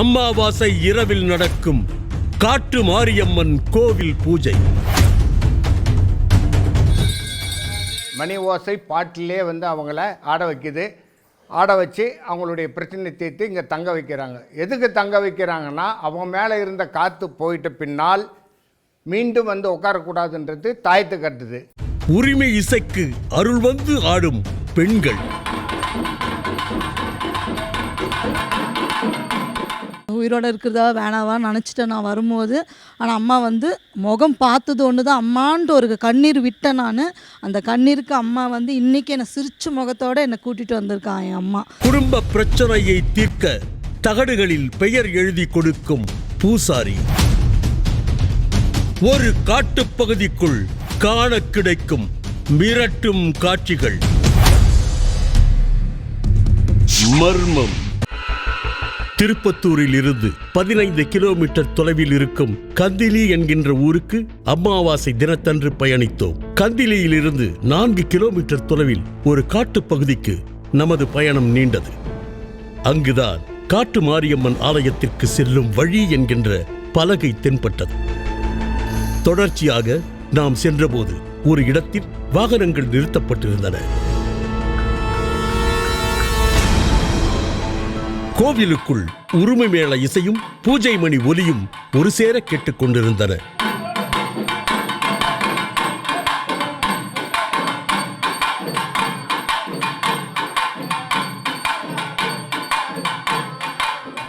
அமாவாசை இரவில் நடக்கும் காட்டு மாரியம்மன் கோவில் பூஜை. மணி ஓசை பாட்டிலே வந்து அவங்கள ஆட வைக்குது. ஆட வச்சு அவங்களுடைய பிரச்சனை தீர்த்து இங்கே தங்க வைக்கிறாங்க. எதுக்கு தங்க வைக்கிறாங்கன்னா அவங்க மேலே இருந்த காற்று போயிட்ட பின்னால் மீண்டும் வந்து உட்காரக்கூடாதுன்றது தாயத்து கட்டுது. உரிமை இசைக்கு அருள் வந்து ஆடும் பெண்கள். உயிரோட இருக்கிறதா வேணாவா நினச்சிட்டேன் நான் வரும்போது ஆனால் அம்மா வந்து முகம் பார்த்தது ஒன்று தான் அம்மான்ட்டு ஒரு கண்ணீர் விட்டேன் நான். அந்த கண்ணீருக்கு அம்மா வந்து இன்றைக்கி என்னை சிரிச்ச முகத்தோட என்னை கூட்டிகிட்டு வந்திருக்கான் என் அம்மா. குடும்ப பிரச்சனையை தீர்க்க தகடுகளில் பெயர் எழுதி கொடுக்கும் பூசாரி. ஒரு காட்டுப்பகுதிக்குள் காண கிடைக்கும் மிரட்டும் காட்சிகள். மர்மம். திருப்பத்தூரில் இருந்து பதினைந்து கிலோமீட்டர் தொலைவில் இருக்கும் கந்திலி என்கின்ற ஊருக்கு அமாவாசை தினத்தன்று பயணித்தோம். கந்திலியில் இருந்து நான்கு கிலோமீட்டர் தொலைவில் ஒரு காட்டுப் பகுதிக்கு நமது பயணம் நீண்டது. அங்குதான் காட்டு மாரியம்மன் ஆலயத்திற்கு செல்லும் வழி என்கின்ற பலகை தென்பட்டது. தொடர்ச்சியாக நாம் சென்றபோது ஒரு இடத்தில் வாகனங்கள் நிறுத்தப்பட்டிருந்தன. கோவிலுக்குள் உருமை மேள இசையும் பூஜை மணி ஒலியும் ஒரு சேர கேட்டுக்கொண்டிருந்தன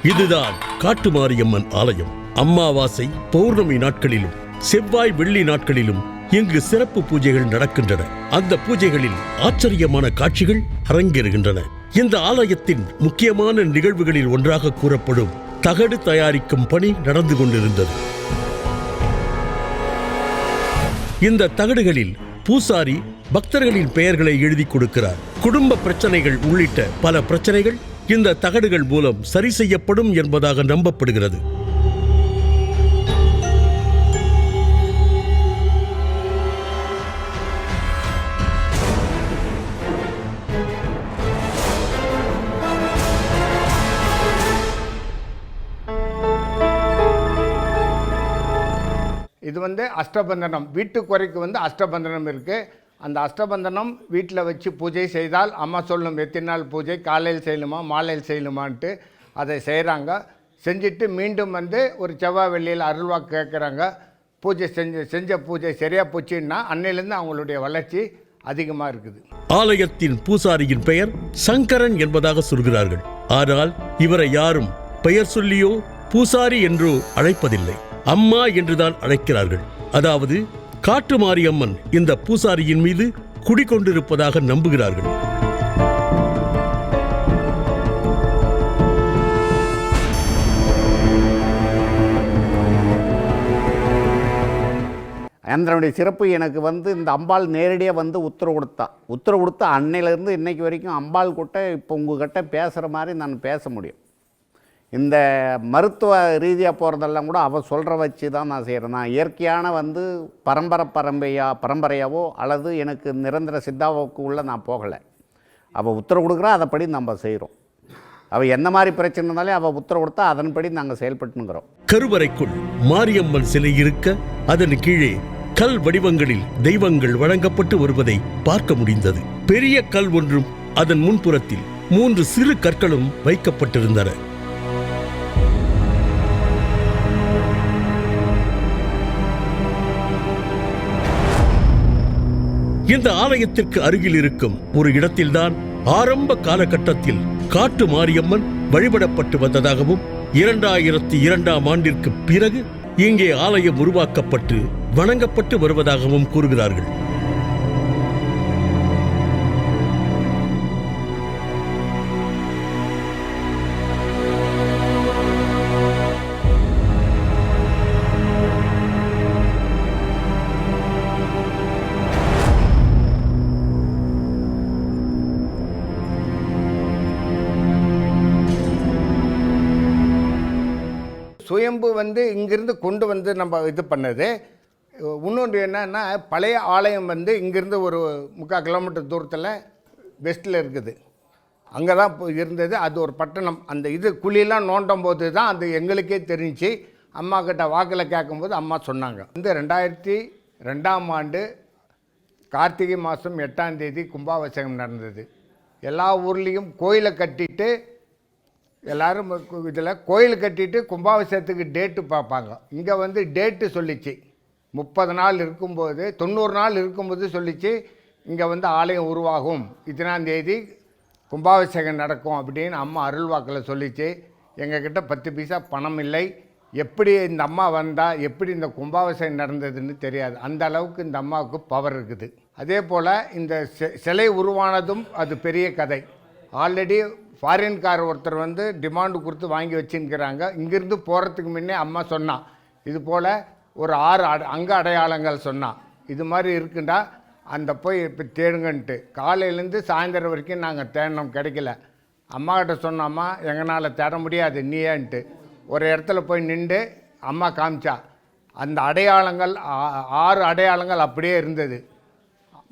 இதுதான் காட்டுமாரியம்மன் ஆலயம். அம்மாவாசை பௌர்ணமி நாட்களிலும் செவ்வாய் வெள்ளி நாட்களிலும் இங்கு சிறப்பு பூஜைகள் நடக்கின்றன. அந்த பூஜைகளில் ஆச்சரியமான காட்சிகள் அரங்கேறுகின்றன. இந்த ஆலயத்தின் முக்கியமான நிகழ்வுகளில் ஒன்றாக கூறப்படும் தகடு தயாரிக்கும் பணி நடந்து கொண்டிருந்தது. இந்த தகடுகளில் பூசாரி பக்தர்களின் பெயர்களை எழுதி கொடுக்கிறார். குடும்ப பிரச்சனைகள் உள்ளிட்ட பல பிரச்சனைகள் இந்த தகடுகள் மூலம் சரி செய்யப்படும் என்பதாக நம்பப்படுகிறது. வந்து அஷ்டபந்தனம் வீட்டு குறைக்கு வந்து அஷ்டபந்தனம் இருக்குது அந்த அஷ்டபந்தனம் வீட்டில் வச்சு பூஜை செய்தால் அம்மா சொல்லும் எத்தனை நாள் பூஜை? காலையில் செய்யணுமா? மாலையில் செய்யணுமான்ட்டு அதை செய்கிறாங்க செஞ்சுட்டு மீண்டும் வந்து ஒரு செவ்வாய் வெள்ளியில் அருள்வாக்கு கேட்குறாங்க. பூஜை செஞ்சு செஞ்ச பூஜை சரியாக போச்சுன்னா அன்னையிலேருந்து அவங்களுடைய வளர்ச்சி அதிகமாக இருக்குது. ஆலயத்தின் பூசாரியின் பெயர் சங்கரன் என்பதாக சொல்கிறார்கள். ஆனால் இவரை யாரும் பெயர் சொல்லியோ பூசாரி என்றோ அழைப்பதில்லை. அம்மா என்றுதான் அழைக்கிறார்கள். அதாவது காட்டு மாரியம்மன் இந்த பூசாரியின் மீது குடிக்கொண்டிருப்பதாக நம்புகிறார்கள். அதனுடைய சிறப்பு எனக்கு வந்து இந்த அம்பாள் நேரடியாக வந்து உத்தரவு கொடுத்தா. உத்தரவு கொடுத்தா அன்னையிலேருந்து இன்னைக்கு வரைக்கும் அம்பாள் கிட்ட இப்போ உங்ககிட்ட பேசுகிற மாதிரி நான் பேச முடியும். இந்த மருத்துவ ரீதியாக போகிறதெல்லாம் கூட அவள் சொல்கிற வச்சு தான் நான் செய்கிறேன் நான் இயற்கையான வந்து பரம்பரை பரம்பரையா பரம்பரையாவோ அல்லது எனக்கு நிரந்தர சித்தாவுக்கு உள்ள நான் போகலை. அவள் உத்தரவு கொடுக்குறா அதைப்படி நம்ம செய்கிறோம் அவள் என்ன மாதிரி பிரச்சனை இருந்தாலே அவள் உத்தரவு கொடுத்தா அதன்படி நாங்கள் செயல்பட்டுங்கிறோம் கருவறைக்குள் மாரியம்மன் சிலை இருக்க அதன் கீழே கல் வடிவங்களில் தெய்வங்கள் வழங்கப்பட்டு வருவதை பார்க்க முடிந்தது. பெரிய கல் ஒன்றும் அதன் முன்புறத்தில் மூன்று சிறு கற்களும் வைக்கப்பட்டிருந்தன. இந்த ஆலயத்திற்கு அருகில் இருக்கும் ஒரு இடத்தில்தான் ஆரம்ப காலகட்டத்தில் காட்டு மாரியம்மன் வழிபடப்பட்டு வந்ததாகவும் இரண்டாயிரத்தி இரண்டாம் ஆண்டிற்கு பிறகு இங்கே ஆலயம் உருவாக்கப்பட்டு வணங்கப்பட்டு வருவதாகவும் கூறுகிறார்கள். வந்து இங்கிருந்து கொண்டு வந்து நம்ம இது பண்ணது. இன்னொன்று என்னன்னா பழைய ஆலயம் வந்து இங்கிருந்து ஒரு முக்கால் கிலோமீட்டர் தூரத்தில் வெஸ்ட்டில் இருக்குது. அங்கே தான் இப்போ இருந்தது. அது ஒரு பட்டணம். அந்த இது குழியெல்லாம் நோண்டும் போது தான் அது எங்களுக்கே தெரிஞ்சு அம்மா கிட்ட வாக்கில் கேட்கும்போது அம்மா சொன்னாங்க. இந்த ரெண்டாயிரத்தி ரெண்டாம் ஆண்டு கார்த்திகை மாதம் எட்டாம் தேதி கும்பாபிஷேகம் நடந்தது. எல்லா ஊர்லேயும் கோயிலை கட்டிட்டு எல்லாரும் இதில் கோயில் கட்டிட்டு கும்பாபிஷேகத்துக்கு டேட்டு பார்ப்பாங்க. இங்கே வந்து டேட்டு சொல்லிச்சு. முப்பது நாள் இருக்கும்போது தொண்ணூறு நாள் இருக்கும்போது சொல்லிச்சு இங்கே வந்து ஆலயம் உருவாகும். இத்தனாம் தேதி கும்பாபிஷேகம் நடக்கும் அப்படின்னு அம்மா அருள்வாக்கில் சொல்லிச்சு. எங்ககிட்ட பத்து பைசா பணம் இல்லை. எப்படி இந்த அம்மா வந்தால் எப்படி இந்த கும்பாபிஷேகம் நடந்ததுன்னு தெரியாது. அந்த அளவுக்கு இந்த அம்மாவுக்கு பவர் இருக்குது. அதே போல் இந்த சிலை உருவானதும் அது பெரிய கதை. ஆல்ரெடி ஃபாரின்கார் ஒருத்தர் வந்து டிமாண்டு கொடுத்து வாங்கி வச்சுருக்கிறாங்க. இங்கேருந்து போகிறதுக்கு முன்னே அம்மா சொன்னான் இது போல் ஒரு ஆறு அட அங்க அடையாளங்கள் சொன்னான் இது மாதிரி இருக்குண்டா அந்த போய் இப்போ தேடுங்கன்ட்டு. காலையிலேருந்து சாயந்தரம் வரைக்கும் நாங்கள் தேடினோம் கிடைக்கல. அம்மா கிட்ட சொன்னோம்மா எங்களால் தேட முடியாது நீயேன்ட்டு ஒரு இடத்துல போய் நின்று அம்மா காமிச்சா. அந்த அடையாளங்கள் ஆறு அடையாளங்கள் அப்படியே இருந்தது.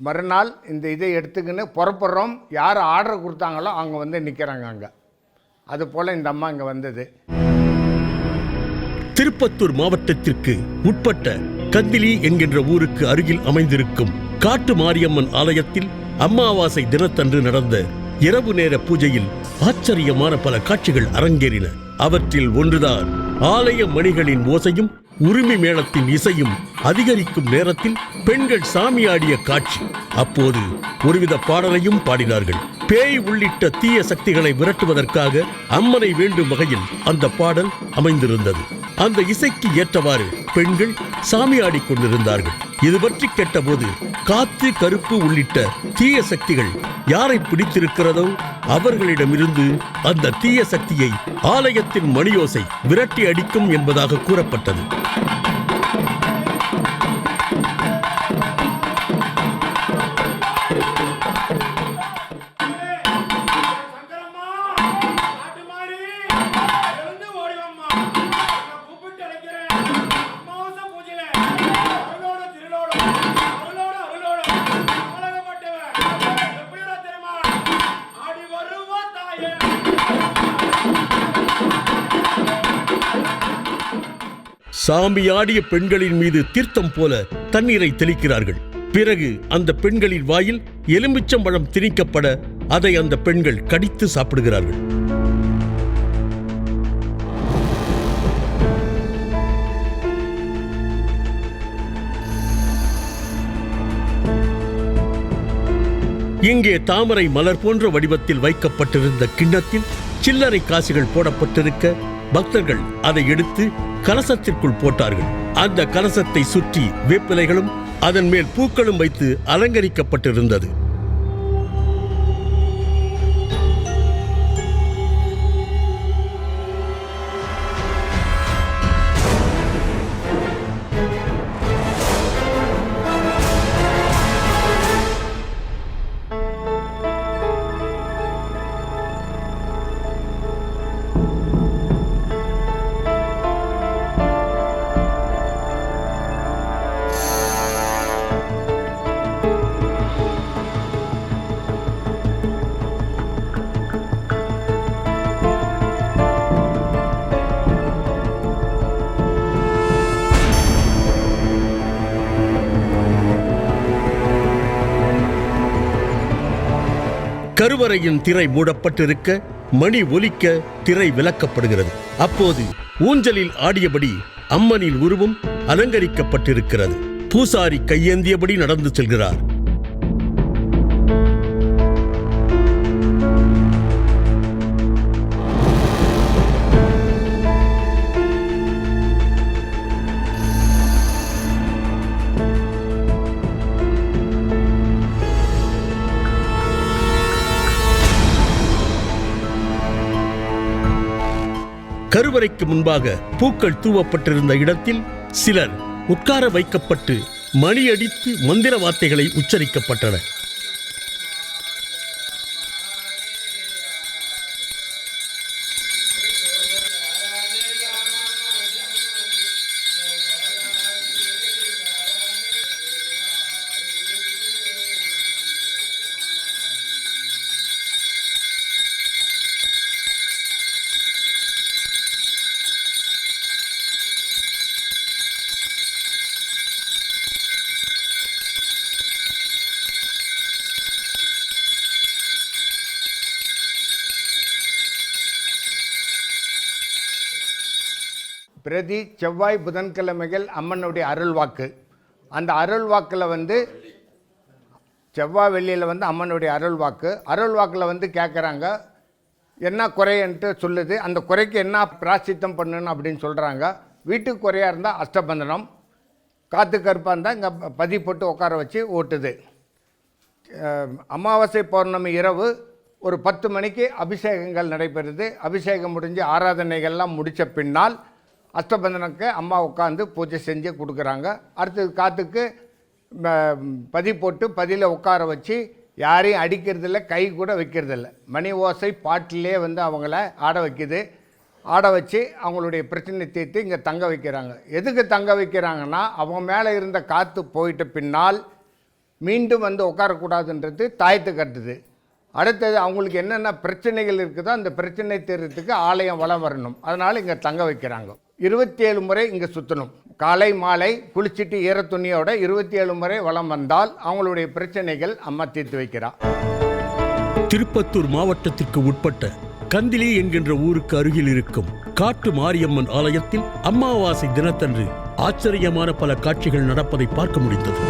மறுநாள் இந்த இதை எடுத்துக்கின்னு புறப்படுறோம். யார் ஆர்டர் கொடுத்தாங்களோ அவங்க வந்து நிற்கிறாங்க அங்கே. அது போல் இந்த அம்மா இங்கே வந்தது. திருப்பத்தூர் மாவட்டத்திற்கு உட்பட்ட கந்திலி என்கின்ற ஊருக்கு அருகில் அமைந்திருக்கும் காட்டு மாரியம்மன் ஆலயத்தில் அம்மாவாசை தினத்தன்று நடந்த இரவு நேர பூஜையில் ஆச்சரியமான பல காட்சிகள் அரங்கேறின. அவற்றில் ஒன்றுதான் ஆலய மணிகளின் ஓசையும் உரிமை மேளத்தின் இசையும் அதிகரிக்கும் நேரத்தில் பெண்கள் சாமியாடிய காட்சி. அப்போது ஒருவித பாடலையும் பாடினார்கள். பேய் உள்ளிட்ட தீய சக்திகளை விரட்டுவதற்காக அம்மனை வேண்டும் வகையில் அந்த பாடல் அமைந்திருந்தது. அந்த இசைக்கு ஏற்றவாறு பெண்கள் சாமியாடிக் கொண்டிருந்தார்கள். இது பற்றி கேட்டபோது காத்து கருப்பு உள்ளிட்ட தீய சக்திகள் யாரை பிடித்திருக்கிறதோ அவர்களிடமிருந்து அந்த தீய சக்தியை ஆலயத்தின் மணியோசை விரட்டி அடிக்கும் என்பதாக கூறப்பட்டது. சாமியாடிய பெண்களின் மீது தீர்த்தம் போல தண்ணீரை தெளிக்கிறார்கள். பிறகு அந்த பெண்களின் வாயில் எலுமிச்சம்பழம் திணிக்கப்பட அதை அந்த பெண்கள் கடித்து சாப்பிடுகிறார்கள். இங்கே தாமரை மலர் போன்ற வடிவத்தில் வைக்கப்பட்டிருந்த கிண்ணத்தில் சில்லறை காசுகள் போடப்பட்டிருக்க பக்தர்கள் அதை எடுத்து கலசத்திற்குள் போட்டார்கள். அந்த கலசத்தை சுற்றி வேப்பிலைகளும் அதன் மேல் பூக்களும் வைத்து அலங்கரிக்கப்பட்டிருந்தது. கருவறையின் திரை மூடப்பட்டிருக்க மணி ஒலிக்க திரை விலக்கப்படுகிறது அப்போது ஊஞ்சலில் ஆடியபடி அம்மனின் உருவம் அலங்கரிக்கப்பட்டிருக்கிறது. பூசாரி கையேந்தியபடி நடந்து செல்கிறார். கருவறைக்கு முன்பாக பூக்கள் தூவப்பட்டிருந்த இடத்தில் சிலர் உட்கார வைக்கப்பட்டு மணியடித்து மந்திர வார்த்தைகளை உச்சரிக்கப்பட்டன பிரதி செவ்வாய் புதன்கிழமைகள் அம்மனுடைய அருள் வாக்கு அந்த அருள் வாக்கில் வந்து செவ்வாய் வெள்ளியில் வந்து அம்மனுடைய அருள் வாக்கு அருள் வாக்கில் வந்து கேட்குறாங்க என்ன குறைன்ட்டு சொல்லுது. அந்த குறைக்கு என்ன பிராசித்தம் பண்ணணும் அப்படின்னு சொல்கிறாங்க வீட்டுக்கு குறையாக இருந்தால் அஷ்டபந்தனம் காற்று கருப்பாக இருந்தால் இங்கே பதி போட்டு உட்கார வச்சு ஓட்டுது. அமாவாசை பௌர்ணமி இரவு ஒரு பத்து மணிக்கு அபிஷேகங்கள் நடைபெறுது. அபிஷேகம் முடிஞ்சு ஆராதனைகள்லாம் முடித்த பின்னால் அஷ்டபந்தனுக்கு அம்மா உட்காந்து பூஜை செஞ்சு கொடுக்குறாங்க. அடுத்தது காற்றுக்கு பதி போட்டு பதியில் உட்கார வச்சு யாரையும் அடிக்கிறதில்ல கை கூட வைக்கிறதில்ல. மணி ஓசை பாட்டிலே வந்து அவங்கள ஆட வைக்குது. ஆட வச்சு அவங்களுடைய பிரச்சனை தீர்த்து இங்கே தங்க வைக்கிறாங்க. எதுக்கு தங்க வைக்கிறாங்கன்னா அவங்க மேலே இருந்த காற்று போயிட்ட பின்னால் மீண்டும் வந்து உட்காரக்கூடாதுன்றது தாயத்து கட்டுது. அடுத்தது அவங்களுக்கு என்னென்ன பிரச்சனைகள் இருக்குதோ அந்த பிரச்சனை தீர்றதுக்கு ஆலயம் வளம் வரணும். அதனால் இங்கே தங்க வைக்கிறாங்க. இருபத்தி ஏழு முறை இங்கே சுற்றணும் காலை மாலை குளிச்சுட்டு ஈர துணியோட இருபத்தி ஏழு முறை வளம் வந்தால் அவங்களுடைய பிரச்சனைகள் அம்மா தீர்த்து வைக்கிறா. திருப்பத்தூர் மாவட்டத்திற்கு உட்பட்ட கந்திலி என்கின்ற ஊருக்கு அருகில் இருக்கும் காட்டு மாரியம்மன் ஆலயத்தில் அமாவாசை தினத்தன்று ஆச்சரியமான பல காட்சிகள் நடப்பதை பார்க்க முடிந்தது.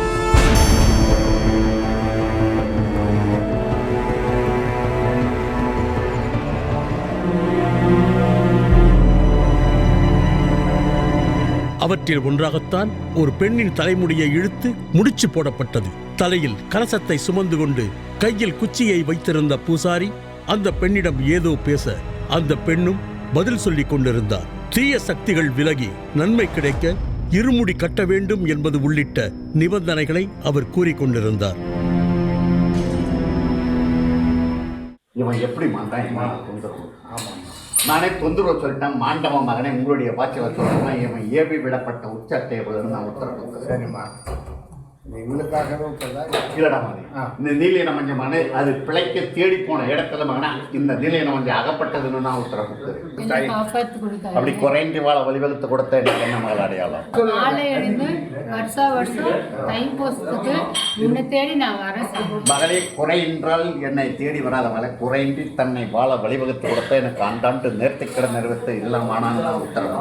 அவற்றில் ஒன்றாகத்தான் ஒரு பெண்ணின் தலைமுடியை இழுத்து முடிச்சு போடப்பட்டது. தலையில் கலசத்தை சுமந்து கொண்டு கையில் குச்சியை வைத்திருந்த பூசாரி அந்த பெண்ணிடம் ஏதோ பேச அந்த பெண்ணும் பதில் சொல்லிக் கொண்டிருந்தார். தீய சக்திகள் விலகி நன்மை கிடைக்க இருமுடி கட்ட வேண்டும் என்பது உள்ளிட்ட நிபந்தனைகளை அவர் கூறிக்கொண்டிருந்தார் இவன் எப்படி மாட்டான் நானே தொந்தரவு சொல்லிட்டேன். மாண்டவ மகனே உங்களுடைய பாய்ச்சல சொல்லணும்னா இவன் ஏவி விடப்பட்ட உச்சத்தை நான் உத்தரவு சரிம்மா. எங்களுக்காகவே இப்போதான் இல்லடா மகனே. இந்த நீலியன மஞ்ச மகனே அது பிழைக்க தேடி போன இடத்துல மகனே இந்த நீலியன மஞ்சள் அகப்பட்டதுன்னு நான் உத்தரவு கொடுத்தாரு. அப்படி குறைந்து வாழ வழிவகுத்து கொடுத்த எனக்கு என்ன மகள் அடையாளம்? மாலை வருஷா வருஷம் தைப்பூசத்துக்கு உன்னை தேடி நான் வரேன் சாமி. மகளே குறை என்றால் என்னை தேடி வராத மகளை குறைந்து தன்னை வாழ வழிவகுத்து கொடுத்த எனக்கு ஆண்டாண்டு நேர்த்திக்கடன் நிறைவேற்ற இல்லாமானான்னு நான் உத்தரவு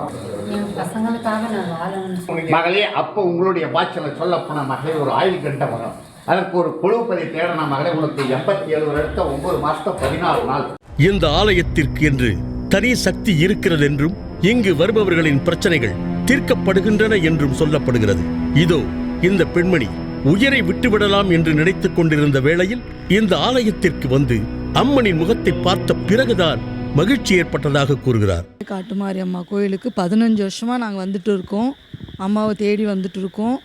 என் பசங்களுக்காக நான் வாழணும் மகளே அப்போ உங்களுடைய பாய்ச்சலை சொல்ல போன மகளே ஒரு ஆயுள் கட்ட மகம் அதற்கு ஒரு குழுப்பதி தேடன மகளே உனக்கு எண்பத்தி ஏழு வருடத்த ஒன்பது மாசம் பதினாறு நாள். இந்த ஆலயத்திற்கு என்று தனி சக்தி இருக்கிறது என்றும் இங்கு வருபவர்களின் பிரச்சனைகள் தீர்க்கப்படுகின்றன என்றும் சொல்லப்படுகிறது. இதோ இந்த பெண்மணி உயிரை விட்டுவிடலாம் என்று நினைத்துக் கொண்டிருந்த வேளையில் இந்த ஆலயத்திற்கு வந்து அம்மனின் முகத்தை பார்த்த பிறகுதான் மகிழ்ச்சி ஏற்பட்டதாக கூறுகிறார். காட்டுமாரி அம்மா கோயிலுக்கு பதினஞ்சு வருஷமாக நாங்கள் வந்துட்டு இருக்கோம். அம்மாவை தேடி வந்துட்டு இருக்கோம்.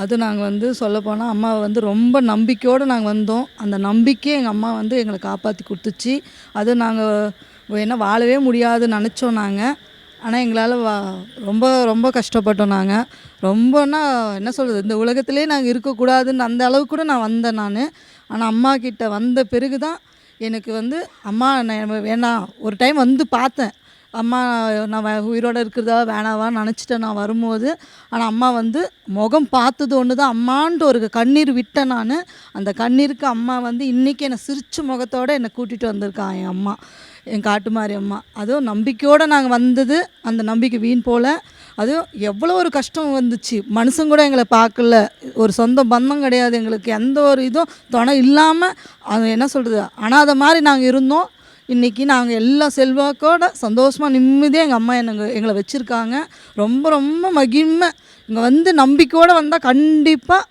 அது நாங்கள் வந்து சொல்லப்போனால் அம்மாவை வந்து ரொம்ப நம்பிக்கையோடு நாங்கள் வந்தோம். அந்த நம்பிக்கையை எங்கள் அம்மா வந்து எங்களை காப்பாற்றி கொடுத்துச்சு. அது நாங்கள் என்ன வாழவே முடியாதுன்னு நினச்சோம் நாங்கள் ஆனால் எங்களால் வா ரொம்ப ரொம்ப கஷ்டப்பட்டோம் நாங்கள் ரொம்பன்னா என்ன சொல்கிறது இந்த உலகத்திலே நாங்கள் இருக்கக்கூடாதுன்னு அந்த அளவுக்கு கூட நான் வந்தேன் நான். ஆனால் அம்மா கிட்ட வந்த பிறகு தான் எனக்கு வந்து அம்மா நான் வேணாம் ஒரு டைம் வந்து பார்த்தேன். அம்மா நான் வே- இருக்கிறதா வேணாவான்னு நினச்சிட்டேன் நான் வரும்போது. ஆனால் அம்மா வந்து முகம் பார்த்தது ஒன்று தான் அம்மான்ட்டு ஒரு கண்ணீர் விட்டேன் நான். அந்த கண்ணீருக்கு அம்மா வந்து இன்றைக்கி என்னை சிரிச்ச முகத்தோடு என்னை கூட்டிகிட்டு வந்திருக்கான் என் அம்மா என் காட்டுமாரி அம்மா. அதுவும் நம்பிக்கையோடு நாங்கள் வந்தது. அந்த நம்பிக்கை வீண் போல். அதுவும் எவ்வளோ ஒரு கஷ்டம் வந்துச்சு. மனுஷன் கூட எங்களை பார்க்கல. ஒரு சொந்த பந்தம் கிடையாது எங்களுக்கு. எந்த ஒரு இதுவும் துணை இல்லாமல் அது என்ன சொல்கிறது அனாதை மாதிரி நாங்கள் இருந்தோம். இன்றைக்கி நாங்கள் எல்லா செல்வாக்கோட சந்தோஷமாக நிம்மதியாக எங்கள் அம்மா என்னங்க எங்களை வச்சுருக்காங்க. ரொம்ப ரொம்ப மகிமை. இங்கே வந்து நம்பிக்கையோடு வந்தால் கண்டிப்பாக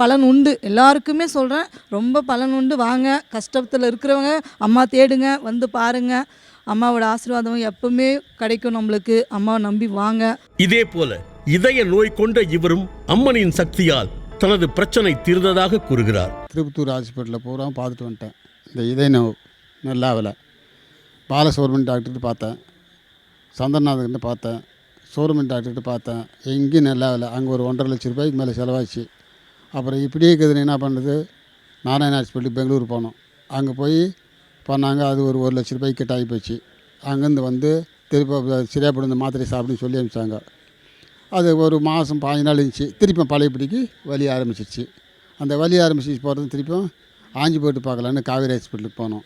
பலன் உண்டு. எல்லாருக்குமே சொல்கிறேன் ரொம்ப பலன் உண்டு. வாங்க கஷ்டத்தில் இருக்கிறவங்க அம்மா தேடுங்க வந்து பாருங்கள் அம்மாவோட ஆசீர்வாதம் எப்பவுமே கிடைக்கும் நம்மளுக்கு. அம்மாவை நம்பி வாங்க. இதே போல இதய நோய் கொண்ட இவரும் அம்மனின் சக்தியால் தனது பிரச்சனை தீர்ந்ததாக கூறுகிறார். திருப்பத்தூர் ஹாஸ்பிட்டலில் பூரா பார்த்துட்டு வந்துட்டேன். இந்த இதய நோய் நல்லாவில். பாலசுப்ரமணியம் டாக்டர்கிட்ட பார்த்தேன். சந்திரநாதன்கிட்ட பார்த்தேன். சுப்ரமணியம் டாக்டர்கிட்ட பார்த்தேன். எங்கேயும் நல்லா இல்லை. அங்கே ஒரு ஒன்றரை லட்ச ரூபாய்க்கு மேலே செலவாச்சு. அப்புறம் இப்படியே இருக்குதுன்னு என்ன பண்ணுறது? நாராயண ஹாஸ்பிட்டல் பெங்களூர் போனோம். அங்கே போய் பண்ணாங்க. அது ஒரு ஒரு லட்ச ரூபாய்க்கு கிட்ட ஆகி போச்சு. அங்கேருந்து வந்து திருப்பி சரியாக போடு மாத்திரை சாப்பிடுன்னு சொல்லி அனுப்பிச்சாங்க. அது ஒரு மாதம் பாஞ்சு நாள் இருந்துச்சு. திருப்பி பழையபடிக்கு வலி ஆரம்பிச்சிருச்சு. அந்த வலி ஆரம்பிச்சிச்சு போகிறது திருப்பியும் ஆஞ்சி போட்டு பார்க்கலான்னு காவேரி ஹாஸ்பிட்டலுக்கு போனோம்.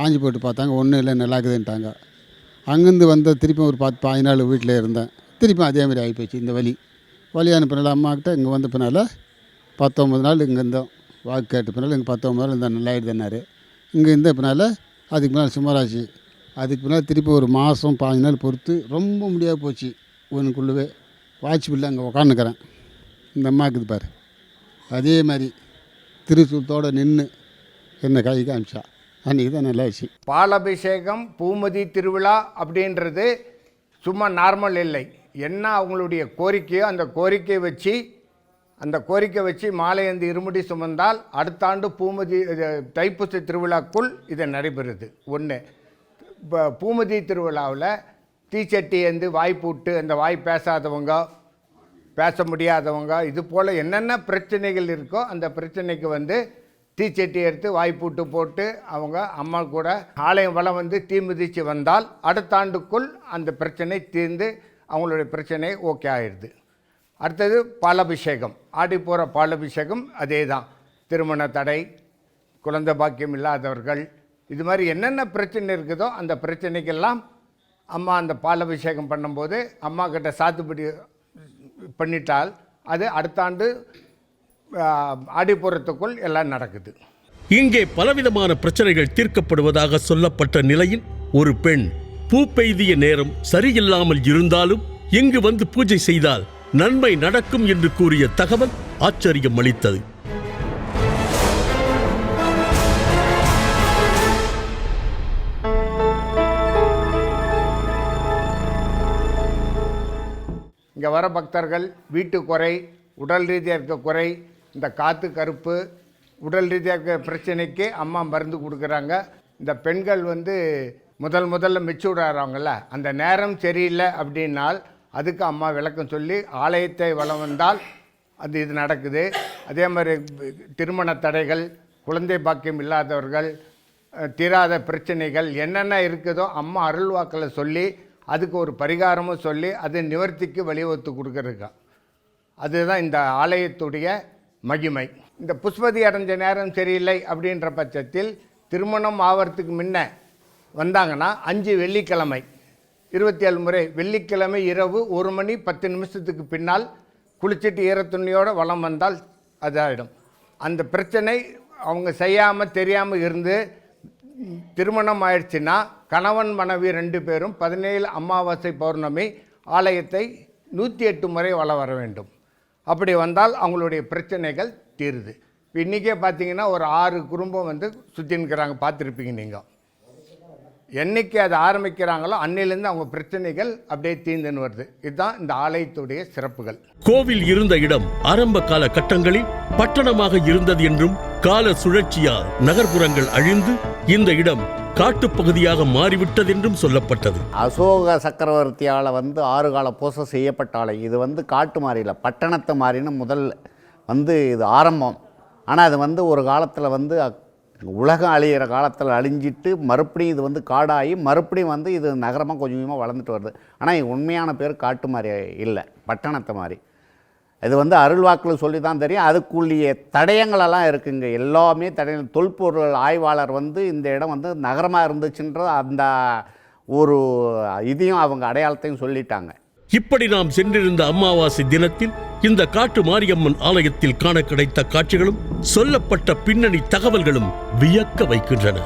ஆஞ்சி போட்டு பார்த்தாங்க ஒன்றும் இல்லை நல்லா இருக்குதுன்ட்டாங்க. அங்கேருந்து வந்த திருப்பி ஒரு பத்து பாஞ்சு நாள் வீட்டில் இருந்தேன். திருப்பி அதே மாதிரி ஆகிப்போச்சு இந்த வழி வழி பின்னால் அம்மாக்கிட்ட இங்கே வந்த பின்னால் பத்தொம்பது நாள் இங்கே இருந்தோம். வாக்கு கேட்ட பின்னால் இங்கே பத்தொம்பது நாள் இருந்தால் நல்லா இங்கே இருந்த பின்னால் அதுக்கு பின்னால் சுமாராச்சு அதுக்கு பின்னால் திருப்பி ஒரு மாதம் பாஞ்சு நாள் பொறுத்து ரொம்ப முடியாது போச்சு உனக்குள்ளவே வாட்ச் பில்லு அங்கே உக்காந்துக்கிறேன். இந்த அம்மாக்குது பாரு. அதே மாதிரி திருச்சூத்தோடு நின்று என்னை கை காமிச்சா. அன்றைக்கி தான் நல்லா ஆச்சு. பாலபிஷேகம் பூமதி திருவிழா அப்படின்றது சும்மா நார்மல் இல்லை. என்ன அவங்களுடைய கோரிக்கையோ அந்த கோரிக்கை வச்சு அந்த கோரிக்கை வச்சு மாலை அந்த இருமுடி சுமந்தால் அடுத்த ஆண்டு பூமதி இது, தைப்பூச திருவிழாக்குள் இது நடைபெறுது. ஒன்று இப்போ பூமதி திருவிழாவில் தீச்சட்டி வந்து வாய் பூட்டு அந்த வாய் பேசாதவங்க பேச முடியாதவங்க இது போல் என்னென்ன பிரச்சனைகள் இருக்கோ அந்த பிரச்சனைக்கு வந்து தீச்சட்டி எடுத்து வாய்ப்பூட்டு போட்டு அவங்க அம்மா கூட ஆலயம் வளம் வந்து தீ மிதித்து வந்தால் அடுத்த ஆண்டுக்குள் அந்த பிரச்சனை தீர்ந்து அவங்களுடைய பிரச்சனை ஓகே ஆயிடுது. அடுத்தது பாலபிஷேகம். ஆடி போகிற பாலபிஷேகம் அதே தான் திருமண தடை குழந்தை பாக்கியம் இல்லாதவர்கள் இது மாதிரி என்னென்ன பிரச்சனை இருக்குதோ அந்த பிரச்சனைக்கெல்லாம் அம்மா அந்த பாலபிஷேகம் பண்ணும்போது அம்மா கிட்ட சாத்துப்படி பண்ணிட்டால் அது அடுத்த ஆண்டு ஆடிப்புறத்துக்குள் எல்லாம் நடக்குது. இங்கே பலவிதமான பிரச்சனைகள் தீர்க்கப்படுவதாக சொல்லப்பட்ட நிலையில் ஒரு பெண் பூ பெய்திய நேரம் சரியில்லாமல் இருந்தாலும் இங்கு வந்து பூஜை செய்தால் நன்மை நடக்கும் என்று கூறிய தகவல் ஆச்சரியம் அளித்தது. இங்கே வர பக்தர்கள் வீட்டு குறை உடல் ரீதியாக இருக்க குறை இந்த காற்று கருப்பு உடல் ரீதியாக பிரச்சனைக்கு அம்மா மருந்து கொடுக்குறாங்க. இந்த பெண்கள் வந்து முதல் முதல்ல மெச்சூர்ட் ஆகிறாங்கல்ல அந்த நேரம் சரியில்லை அப்படின்னால் அதுக்கு அம்மா விளக்கம் சொல்லி ஆலயத்தை வளம் வந்தால் அது இது நடக்குது. அதே மாதிரி திருமண தடைகள் குழந்தை பாக்கியம் இல்லாதவர்கள் தீராத பிரச்சனைகள் என்னென்ன இருக்குதோ அம்மா அருள்வாக்கில் சொல்லி அதுக்கு ஒரு பரிகாரமும் சொல்லி அது நிவர்த்திக்கு வழிவகுத்து கொடுக்குறதுக்கா. அதுதான் இந்த ஆலயத்துடைய மகிமை. இந்த புஷ்பதி அடைஞ்ச நேரம் சரியில்லை அப்படின்ற பட்சத்தில் திருமணம் ஆவறதுக்கு முன்ன வந்தாங்கன்னா அஞ்சு வெள்ளிக்கிழமை இருபத்தி ஏழு முறை வெள்ளிக்கிழமை இரவு ஒரு மணி பத்து நிமிஷத்துக்கு பின்னால் குளிச்சுட்டு ஈரத்துணியோடு வலம் வந்தால் அதாகிடும் அந்த பிரச்சனை அவங்க செய்யாமல் தெரியாமல் இருந்து திருமணம் ஆயிடுச்சுன்னா கணவன் மனைவி ரெண்டு பேரும் பதினேழு அமாவாசை பௌர்ணமி ஆலயத்தை நூற்றி எட்டு முறை வள வர வேண்டும். அப்படி வந்தால் அவங்களுடைய பிரச்சனைகள் தீருது. இன்றைக்கே பார்த்தீங்கன்னா ஒரு ஆறு குடும்பம் வந்து சுற்றின்னுக்கிறாங்க பார்த்துருப்பீங்க நீங்கள் என்னைக்கு அதை ஆரம்பிக்கிறாங்களோ அன்னையிலேருந்து அவங்க பிரச்சனைகள் அப்படியே தீர்ந்துன்னு வருது. இதுதான் இந்த ஆலயத்துடைய சிறப்புகள். கோவில் இருந்த இடம் ஆரம்ப கால கட்டங்களில் பட்டணமாக இருந்தது என்றும் கால சுழற்சியால் நகர்ப்புறங்கள் அழிந்து இந்த இடம் காட்டுப்பகுதியாக மாறிவிட்டதென்றும் சொல்லப்பட்டது. அசோக சக்கரவர்த்தியால் வந்து ஆறு கால பூசை செய்யப்பட்ட ஆலயம் இது வந்து காட்டு மாறியில் பட்டணத்து மாறின்னு முதல் வந்து இது ஆரம்பம். ஆனால் அது வந்து ஒரு காலத்தில் வந்து அக்- உலகம் அழியிற காலத்தில் அழிஞ்சிட்டு மறுபடியும் இது வந்து காடாகி மறுபடியும் வந்து இது நகரமாக கொஞ்சம் கொஞ்சமாக வளர்ந்துட்டு வருது. ஆனால் உண்மையான பேர் காட்டு மாதிரி இல்லை. பட்டணத்தை மாதிரி. இது வந்து அருள்வாக்கில் சொல்லி தான் தெரியும். அதுக்குள்ளிய தடயங்களெல்லாம் இருக்குங்க. எல்லாமே தடயங்கள். தொல்பொருள் ஆய்வாளர் வந்து இந்த இடம் வந்து நகரமாக இருந்துச்சுன்ற அந்த ஒரு இதையும் அவங்க அடையாளத்தையும் சொல்லிட்டாங்க. இப்படி நாம் சென்றிருந்த அமாவாசை தினத்தில் இந்த காட்டு மாரியம்மன் ஆலயத்தில் காண கிடைத்த காட்சிகளும் சொல்லப்பட்ட பின்னணி தகவல்களும் வியக்க வைக்கின்றன.